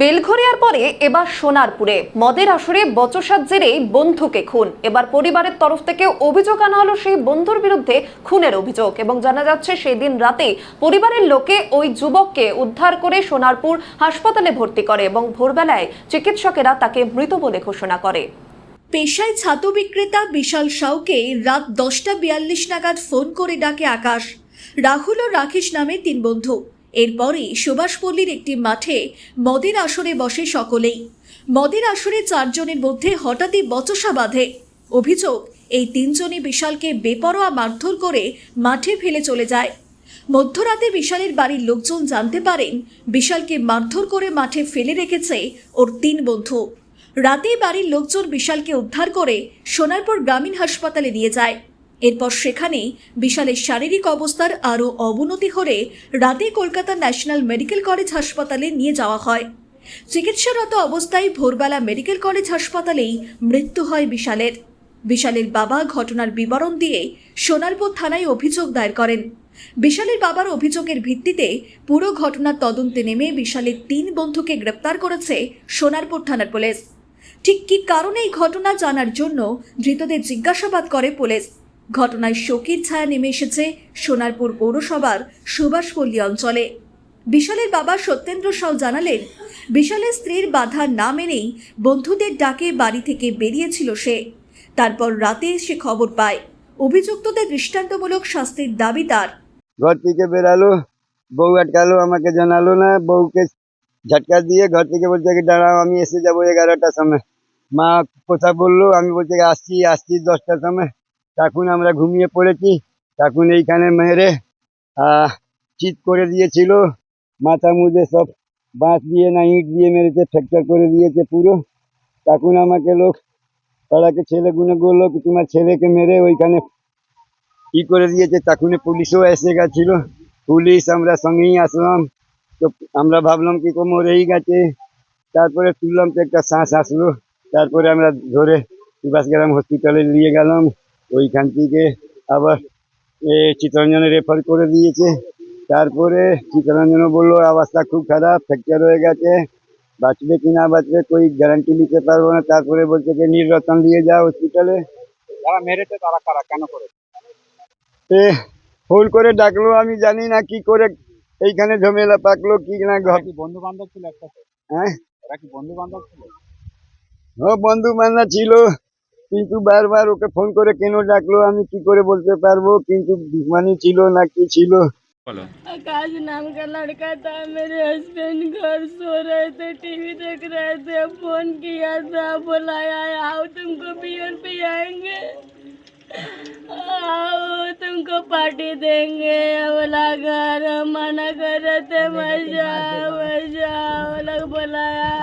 বেলঘরিয়ার পরে এবার সোনারপুরে। মদের আসরে বচসার জেরে বন্ধুকে খুন। এবার পরিবারের তরফ থেকে অভিযোগ আনা হলো সেই বন্ধুর বিরুদ্ধে খুনের অভিযোগ এবং জানা যাচ্ছে সেই দিন রাতে পরিবারের লোকে ওই যুবককে উদ্ধার করে সোনারপুর হাসপাতালে ভর্তি করে এবং ভোরবেলায় চিকিৎসকেরা তাকে মৃত বলে ঘোষণা করে। পেশায় ছাতু বিক্রেতা বিশাল সাউকে রাত দশটা বিয়াল্লিশ নাগাদ ফোন করে ডাকে আকাশ। রাহুল ও রাকেশ নামে তিন বন্ধু। এরপরই সুভাষপল্লীর একটি মাঠে মদের আসরে বসে সকলেই। মদের আসরে চারজনের মধ্যে হঠাৎই বচসা বাঁধে। অভিযোগ, এই তিনজনই বিশালকে বেপরোয়া মারধর করে মাঠে ফেলে চলে যায়। মধ্যরাতে বিশালের বাড়ির লোকজন জানতে পারেন, বিশালকে মারধর করে মাঠে ফেলে রেখেছে ওর তিন বন্ধু। রাতেই বাড়ির লোকজন বিশালকে উদ্ধার করে সোনারপুর গ্রামীণ হাসপাতালে নিয়ে যায়। এরপর সেখানেই বিশালের শারীরিক অবস্থার আরও অবনতি হলে রাতে কলকাতা ন্যাশনাল মেডিকেল কলেজ হাসপাতালে নিয়ে যাওয়া হয়। চিকিৎসারত অবস্থায় ভোরবেলা মেডিকেল কলেজ হাসপাতালেই মৃত্যু হয় বিশালের। বিশালের বাবা ঘটনার বিবরণ দিয়ে সোনারপুর থানায় অভিযোগ দায়ের করেন। বিশালের বাবার অভিযোগের ভিত্তিতে পুরো ঘটনার তদন্তে নেমে বিশালের তিন বন্ধুকে গ্রেপ্তার করেছে সোনারপুর থানার পুলিশ। ঠিক কী কারণে এই ঘটনা জানার জন্য ধৃতদের জিজ্ঞাসাবাদ করে পুলিশ। ঘটনায় শোকের ছায়া নেমে এসেছে সোনারপুর পৌরসভার সুভাষপল্লী অঞ্চলে। বিশালের বাবা সত্যেন্দ্র সাউ জানালেন, বিশালের স্ত্রীর বাধা না মেনেই বন্ধুদের ডাকে বাড়ি থেকে বেরিয়েছিল সে। তারপর রাতে সে খবর পায়। অভিযুক্তদের দৃষ্টান্তমূলক শাস্তির দাবি তার। ঘর থেকে বেরালো, বউ আটকালো, আমাকে জানালো না, বউকে ঝটকা দিয়ে ঘর থেকে বলছে কি, দাঁড়াও, আমি এসে যাব এগারোটার সময়। মা কথা বলল, আমি বলছি আসছি আসছি দশটার সময়। তখন আমরা ঘুমিয়ে পড়েছি। তখন এইখানে মেরে চিৎ করে দিয়েছিল। মাথা মুজে সব বাঁশ দিয়ে না ইট দিয়ে মেরেছে, ফ্র্যাকচার করে দিয়েছে পুরো। তখন আমাকে লোক পাড়াকে ছেলে গুনে বলল কি, তোমার ছেলেকে মেরে ওইখানে ই করে দিয়েছে। তখন পুলিশও এসে গেছিল। পুলিশ, আমরা সঙ্গেই আসলাম। তো আমরা ভাবলাম কি কো মরেই গেছে। তারপরে তুললাম তো একটা শ্বাস আসলো। তারপরে আমরা ধরে, সুভাষগ্রাম হসপিটালে নিয়ে গেলাম। ওইখান থেকে আবার এ চিত্তরঞ্জনে রেফার করে দিয়েছে। তারপরে চিত্তরঞ্জনও বলল অবস্থা খুব খারাপ ফ্র্যাকচার হয়ে গেছে। বাঁচবে কি না বাঁচবে কই গ্যারান্টি নিতে পারব না। তারপরে বলছে যে নীলরতন দিয়ে যাও হসপিটালে যারা মেরেছে তারা কারা? কেন করে? এ ভুল করে ডাকলো আমি জানি না কি করে এইখানে ঝামেলা পাকলো কি না কি বন্ধু বান্ধব ছিল একটা হ্যাঁ? কি বন্ধু বান্ধব ছিল? ও বন্ধু বান্ধব ছিল। কিন্তু বারবার ওকে ফোন করে কেন ডাকলো আমি কি করে বলতে পারবো কিন্তু দুশ্মনী ছিল না কি ছিল বলো आकाश नाम का लड़का था मेरे हस्बैंड घर सो रहे थे टीवी देख रहे थे फोन किया था बुलाया आओ तुमको बियर पियाएंगे आओ तुमको पार्टी देंगे बोला घर मना कर रहे थे मजा मजा वो लोग बुलाया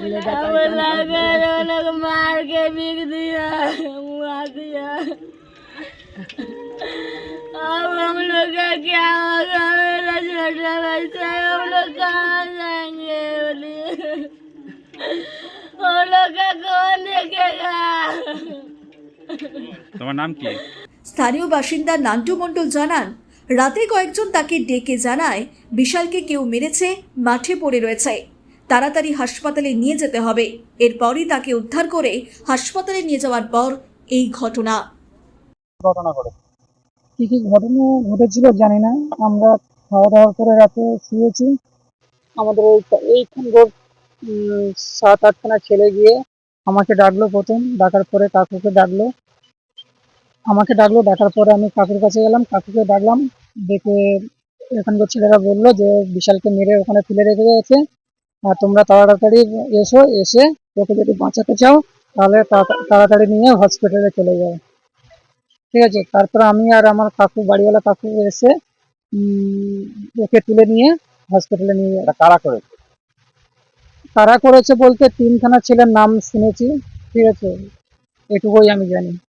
बोला घर वो लोग मार के बिक दिया मुआ दिया अब हम लोग का क्या होगा मेरा छोटा बच्चा है, हम लोग कहाँ जाएंगे बोलिए हम लोग का कौन देखेगा তোমার নাম কি স্থানীয় বাসিন্দা নান্টু মণ্ডল জানান রাতে কয়েকজন তাকে ডেকে জানায় বিশালকে কেউ মেরেছে মাঠে পড়ে রয়েছে তাড়াতাড়ি হাসপাতালে নিয়ে যেতে হবে। এরপরই তাকে উদ্ধার করে হাসপাতালে নিয়ে যাওয়ার পর এই ঘটনা। ঘটনা করে কি কি ঘটনা ঘটেছিল জানি না। আমরা খাওয়া দাওয়া করে রাতে শুয়েছি। আমাদের এই এইখান রোড সাত আটখানা ছেলে গিয়ে আমাকে ডাকলো প্রথম। ডাকার পরে কাকুকে ডাকলো। আমাকে ডাকলো, ডাকার পরে আমি কাকুর কাছে গেলাম। কাকুকে ডাকলাম। ডেকে এখানকার ছেলেরা বলল যে, বিশালকে মেরে ওখানে ফেলে রেখে গেছে। আর তোমরা তাড়াতাড়ি এসো এসে ওকে যদি বাঁচাতে চাও তাহলে তাড়াতাড়ি নিয়ে হসপিটালে চলে যাও। ঠিক আছে? তারপরে আমি আর আমার কাকু বাড়িওয়ালা কাকু এসে উম, ওকে তুলে নিয়ে হসপিটালে নিয়ে কারা করেছে? তারা করেছে বলতে তিনখানা ছেলের নাম শুনেছি। ঠিক আছে? এটুকুই আমি জানি।